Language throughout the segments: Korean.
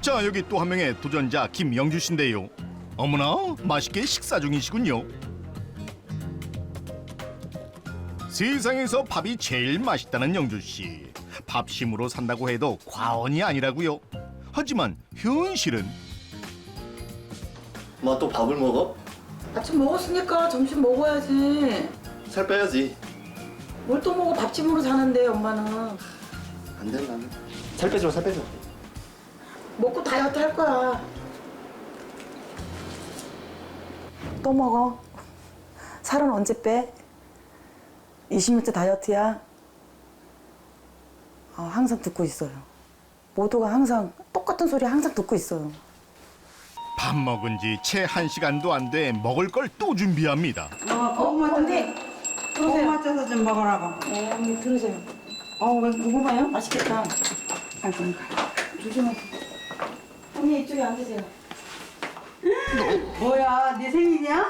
자 여기 또 한 명의 도전자 김영주 씨인데요. 어머나 맛있게 식사 중이시군요. 세상에서 밥이 제일 맛있다는 영주 씨. 밥심으로 산다고 해도 과언이 아니라고요. 하지만 현실은 엄마 또 밥을 먹어? 아침 먹었으니까 점심 먹어야지. 살 빼야지. 뭘 또 먹어 밥집으로 사는데 엄마는 안 돼, 나는. 살 빼줘, 살 빼줘. 먹고 다이어트 할 거야. 또 먹어. 살은 언제 빼? 20년째 다이어트야. 아, 항상 듣고 있어요. 모두가 항상 똑같은 소리 항상 듣고 있어요. 밥 먹은 지 채 한 시간도 안 돼 먹을 걸 또 준비합니다. 어, 엄마 언니, 들어오세요. 엄마 짜서 좀 먹으라고. 네, 언니 들으세요. 어, 왜 무거워요? 맛있겠다. 아이고. 조심해. 언니 이쪽에 앉으세요. 뭐야, 네 생일이야?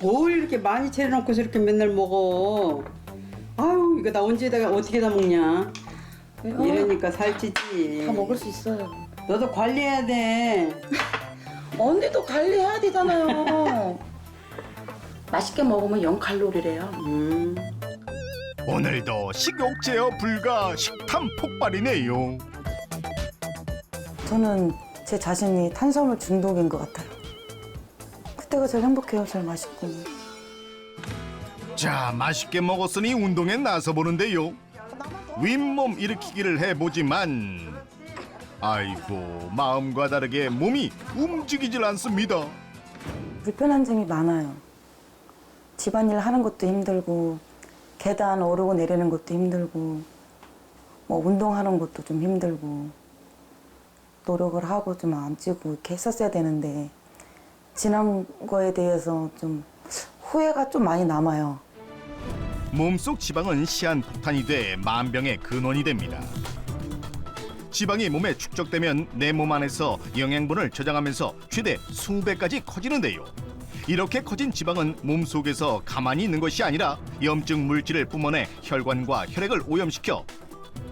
뭘 이렇게 많이 차려놓고서 이렇게 맨날 먹어? 아유, 이거 나 언제다가 어떻게 다 먹냐? 이러니까 살찌지. 다 먹을 수 있어요. 너도 관리해야 돼. 언니도 관리해야 되잖아요. 맛있게 먹으면 0 칼로리래요. 음. 오늘도 식욕 제어 불가 식탐 폭발이네요. 저는 제 자신이 탄수화물 중독인 것 같아요. 그때가 제일 행복해요. 제일 맛있고. 자, 맛있게 먹었으니 운동에 나서 보는데요. 윗몸 일으키기를 해보지만 아이고 마음과 다르게 몸이 움직이질 않습니다. 불편한 점이 많아요. 집안일 하는 것도 힘들고 계단 오르고 내리는 것도 힘들고 뭐 운동하는 것도 좀 힘들고 노력을 하고 좀 안 찌고 이렇게 했었어야 되는데 지난 거에 대해서 좀 후회가 좀 많이 남아요. 몸속 지방은 시한폭탄이 돼 만병의 근원이 됩니다. 지방이 몸에 축적되면 내 몸 안에서 영양분을 저장하면서 최대 수배까지 커지는데요. 이렇게 커진 지방은 몸 속에서 가만히 있는 것이 아니라 염증 물질을 뿜어내 혈관과 혈액을 오염시켜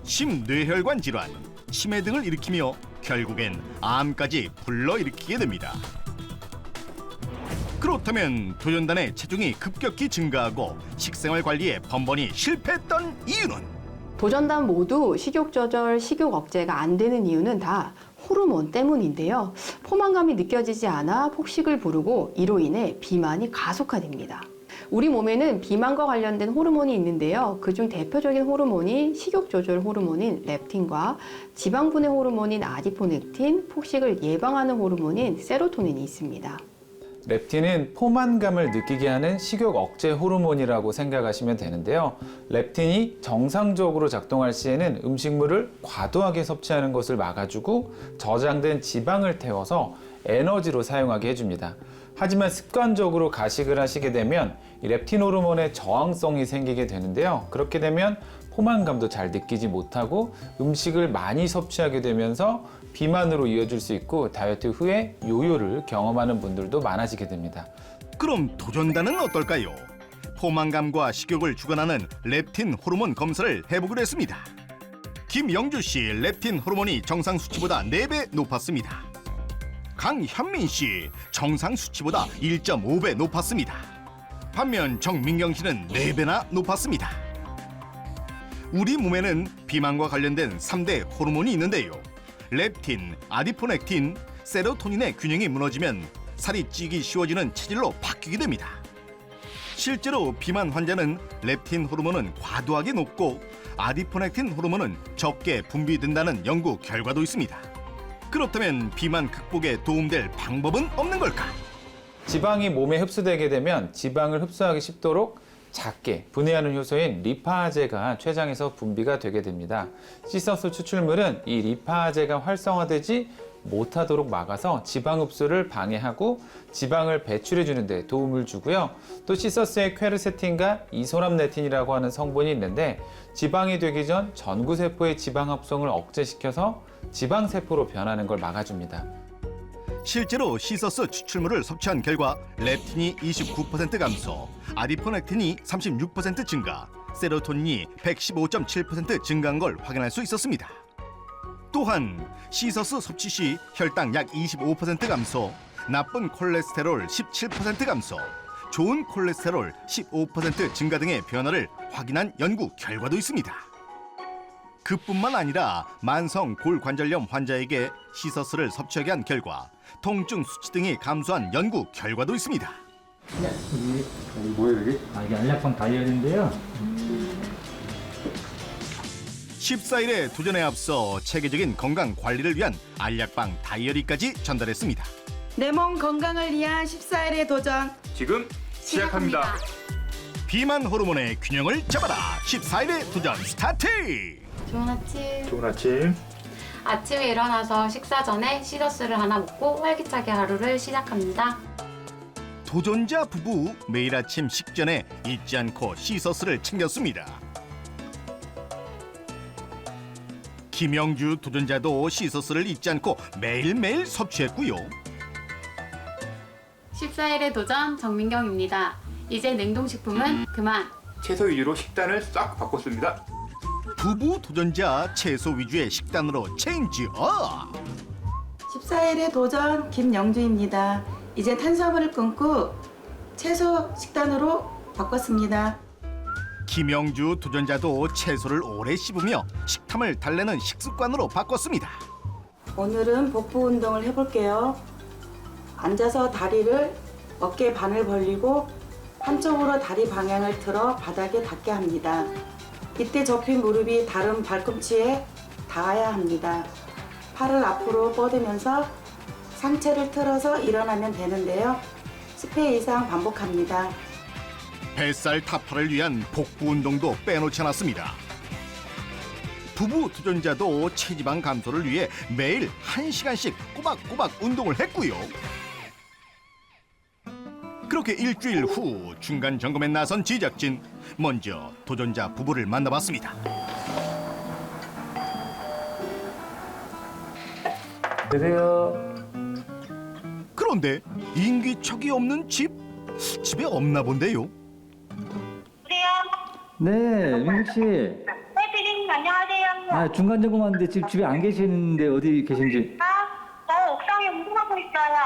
심뇌혈관 질환, 치매 등을 일으키며 결국엔 암까지 불러일으키게 됩니다. 그렇다면 도전단의 체중이 급격히 증가하고 식생활 관리에 번번이 실패했던 이유는 도전단 모두 식욕 조절, 식욕 억제가 안 되는 이유는 다 호르몬 때문인데요. 포만감이 느껴지지 않아 폭식을 부르고 이로 인해 비만이 가속화됩니다. 우리 몸에는 비만과 관련된 호르몬이 있는데요. 그중 대표적인 호르몬이 식욕 조절 호르몬인 렙틴과 지방 분해 호르몬인 아디포넥틴, 폭식을 예방하는 호르몬인 세로토닌이 있습니다. 렙틴은 포만감을 느끼게 하는 식욕 억제 호르몬이라고 생각하시면 되는데요. 렙틴이 정상적으로 작동할 시에는 음식물을 과도하게 섭취하는 것을 막아주고 저장된 지방을 태워서 에너지로 사용하게 해줍니다. 하지만 습관적으로 가식을 하시게 되면 이 렙틴 호르몬의 저항성이 생기게 되는데요. 그렇게 되면 포만감도 잘 느끼지 못하고 음식을 많이 섭취하게 되면서 비만으로 이어질 수 있고 다이어트 후에 요요를 경험하는 분들도 많아지게 됩니다. 그럼 도전단은 어떨까요? 포만감과 식욕을 주관하는 렙틴 호르몬 검사를 해보기로 했습니다. 김영주 씨 렙틴 호르몬이 정상 수치보다 4배 높았습니다. 강현민 씨 정상 수치보다 1.5배 높았습니다. 반면 정민경 씨는 4배나 높았습니다. 우리 몸에는 비만과 관련된 3대 호르몬이 있는데요. 렙틴, 아디포넥틴, 세로토닌의 균형이 무너지면 살이 찌기 쉬워지는 체질로 바뀌게 됩니다. 실제로 비만 환자는 렙틴 호르몬은 과도하게 높고 아디포넥틴 호르몬은 적게 분비된다는 연구 결과도 있습니다. 그렇다면 비만 극복에 도움될 방법은 없는 걸까? 지방이 몸에 흡수되게 되면 지방을 흡수하기 쉽도록 작게 분해하는 효소인 리파제가 췌장에서 분비가 되게 됩니다. 시서스 추출물은 이 리파제가 활성화되지 못하도록 막아서 지방 흡수를 방해하고 지방을 배출해 주는 데 도움을 주고요. 또 시서스의 퀘르세틴과 이소람네틴이라고 하는 성분이 있는데 지방이 되기 전 전구세포의 지방 합성을 억제시켜서 지방세포로 변하는 걸 막아줍니다. 실제로 시서스 추출물을 섭취한 결과 렙틴이 29% 감소, 아디포넥틴이 36% 증가, 세로토닌이 115.7% 증가한 걸 확인할 수 있었습니다. 또한 시서스 섭취 시 혈당 약 25% 감소, 나쁜 콜레스테롤 17% 감소, 좋은 콜레스테롤 15% 증가 등의 변화를 확인한 연구 결과도 있습니다. 그뿐만 아니라 만성 골관절염 환자에게 시서스를 섭취하게 한 결과 통증 수치 등이 감소한 연구 결과도 있습니다. 여기 여기 뭐예요 여기? 아 이게 알약방 다이어리인데요. 14일의 도전에 앞서 체계적인 건강 관리를 위한 알약방 다이어리까지 전달했습니다. 내 몸 건강을 위한 14일의 도전. 지금 시작합니다. 비만 호르몬의 균형을 잡아라. 14일의 도전 스타트. 좋은 아침. 좋은 아침. 아침에 일어나서 식사 전에 시저스를 하나 먹고 활기차게 하루를 시작합니다. 도전자 부부 매일 아침 식전에 잊지 않고 시서스를 챙겼습니다. 김영주 도전자도 시서스를 잊지 않고 매일매일 섭취했고요. 14일의 도전 정민경입니다. 이제 냉동식품은 그만. 채소 위주로 식단을 싹 바꿨습니다. 부부 도전자 채소 위주의 식단으로 체인지업. 14일의 도전 김영주입니다. 이제 탄수화물을 끊고 채소 식단으로 바꿨습니다. 김영주 도전자도 채소를 오래 씹으며 식탐을 달래는 식습관으로 바꿨습니다. 오늘은 복부 운동을 해볼게요. 앉아서 다리를 어깨 반을 벌리고 한쪽으로 다리 방향을 틀어 바닥에 닿게 합니다. 이때 접힌 무릎이 다른 발꿈치에 닿아야 합니다. 팔을 앞으로 뻗으면서 상체를 틀어서 일어나면 되는데요. 10회 이상 반복합니다. 뱃살 타파를 위한 복부 운동도 빼놓지 않았습니다. 부부 도전자도 체지방 감소를 위해 매일 1시간씩 꼬박꼬박 운동을 했고요. 그렇게 일주일 후 중간 점검에 나선 제작진 먼저 도전자 부부를 만나봤습니다. 드세요. 그런데 인기척이 없는 집? 집에 없나 본데요. 네, 민국 씨. 네, 피디님 안녕하세요. 아 중간 점검하는데 지금 집에 안 계시는데 어디 계신지. 아, 저 옥상에 운동하고 있어요.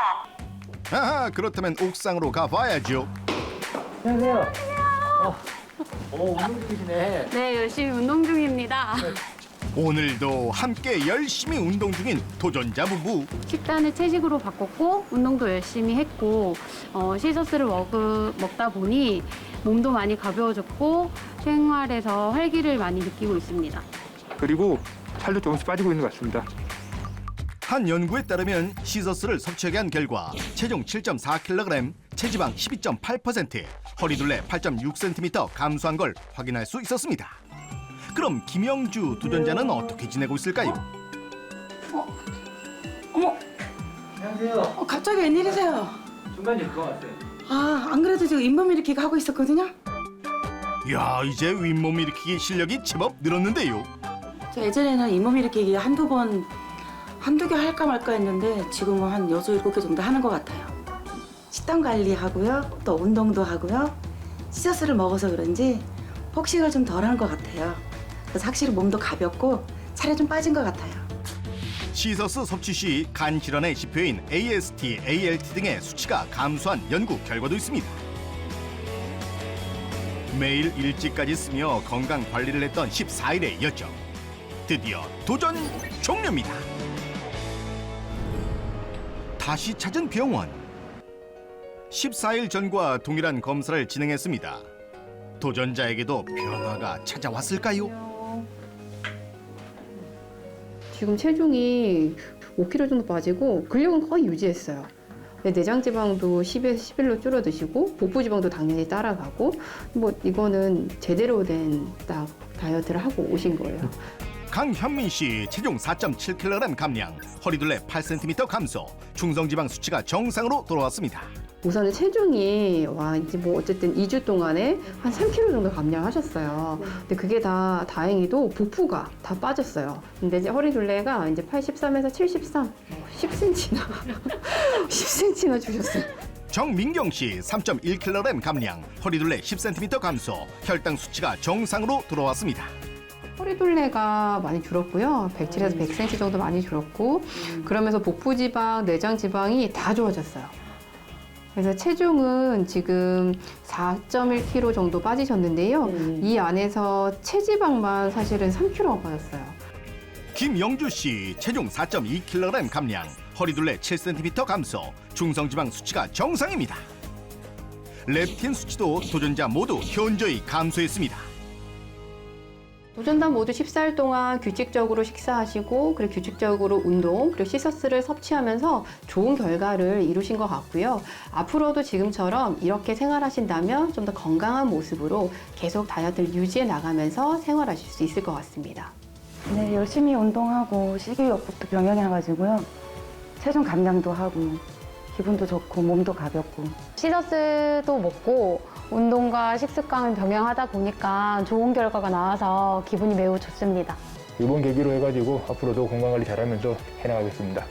아하, 그렇다면 옥상으로 가봐야죠. 안녕하세요. 어, 오 운동 중이시네. 네, 열심히 운동 중입니다. 오늘도 함께 열심히 운동 중인 도전자 부부. 식단을 채식으로 바꿨고 운동도 열심히 했고 어, 시저스를 먹, 먹다 보니 몸도 많이 가벼워졌고 생활에서 활기를 많이 느끼고 있습니다. 그리고 살도 조금씩 빠지고 있는 것 같습니다. 한 연구에 따르면 시서스를 섭취하게 한 결과 체중 7.4kg, 체지방 12.8%, 허리둘레 8.6cm 감소한 걸 확인할 수 있었습니다. 그럼 김영주 도전자는 어떻게 지내고 있을까요? 안녕하세요. 어, 갑자기 웬일이세요? 중간에 그거 왔어요. 아, 안 그래도 지금 잇몸 일으키기 하고 있었거든요. 야 이제 윗몸 일으키기 실력이 제법 늘었는데요. 저 예전에는 잇몸 일으키기 한두 번, 한두 개 할까 말까 했는데 지금은 한 여섯, 일곱 개 정도 하는 것 같아요. 식단 관리하고요. 또 운동도 하고요. 시저스를 먹어서 그런지 폭식을 좀덜 하는 것 같아요. 그래서 확실히 몸도 가볍고 살이 좀 빠진 것 같아요. 시서스 섭취 시 간 질환의 지표인 AST, ALT 등의 수치가 감소한 연구 결과도 있습니다. 매일 일찍까지 쓰며 건강 관리를 했던 14일의 여정. 드디어 도전 종료입니다. 다시 찾은 병원. 14일 전과 동일한 검사를 진행했습니다. 도전자에게도 변화가 찾아왔을까요? 지금 체중이 5kg 정도 빠지고 근력은 거의 유지했어요. 내장 지방도 10에서 11로 줄어드시고 복부 지방도 당연히 따라가고 뭐 이거는 제대로 된 딱 다이어트를 하고 오신 거예요. 강현민 씨 체중 4.7kg 감량, 허리둘레 8cm 감소, 중성지방 수치가 정상으로 돌아왔습니다. 우선은 체중이 와 이제 뭐 어쨌든 2주 동안에 한 3kg 정도 감량하셨어요. 근데 그게 다 다행히도 복부가 다 빠졌어요. 근데 이제 허리 둘레가 이제 83에서 73, 10cm나 10cm나 주셨어요. 정민경 씨 3.1kg 감량, 허리둘레 10cm 감소, 혈당 수치가 정상으로 돌아왔습니다. 허리둘레가 많이 줄었고요. 107에서 100cm 정도 많이 줄었고, 그러면서 복부 지방, 내장 지방이 다 좋아졌어요. 그래서 체중은 지금 4.1kg 정도 빠지셨는데요. 이 안에서 체지방만 사실은 3kg가 빠졌어요. 김영주 씨 체중 4.2kg 감량, 허리둘레 7cm 감소, 중성지방 수치가 정상입니다. 렙틴 수치도 도전자 모두 현저히 감소했습니다. 도전단 모두 14일 동안 규칙적으로 식사하시고 그리고 규칙적으로 운동 그리고 시서스를 섭취하면서 좋은 결과를 이루신 것 같고요. 앞으로도 지금처럼 이렇게 생활하신다면 좀 더 건강한 모습으로 계속 다이어트를 유지해 나가면서 생활하실 수 있을 것 같습니다. 네, 열심히 운동하고 식이요법도 병행해 가지고요. 체중 감량도 하고 기분도 좋고 몸도 가볍고 시저스도 먹고 운동과 식습관을 병행하다 보니까 좋은 결과가 나와서 기분이 매우 좋습니다. 이번 계기로 해가지고 앞으로도 건강관리 잘하면서 해나가겠습니다.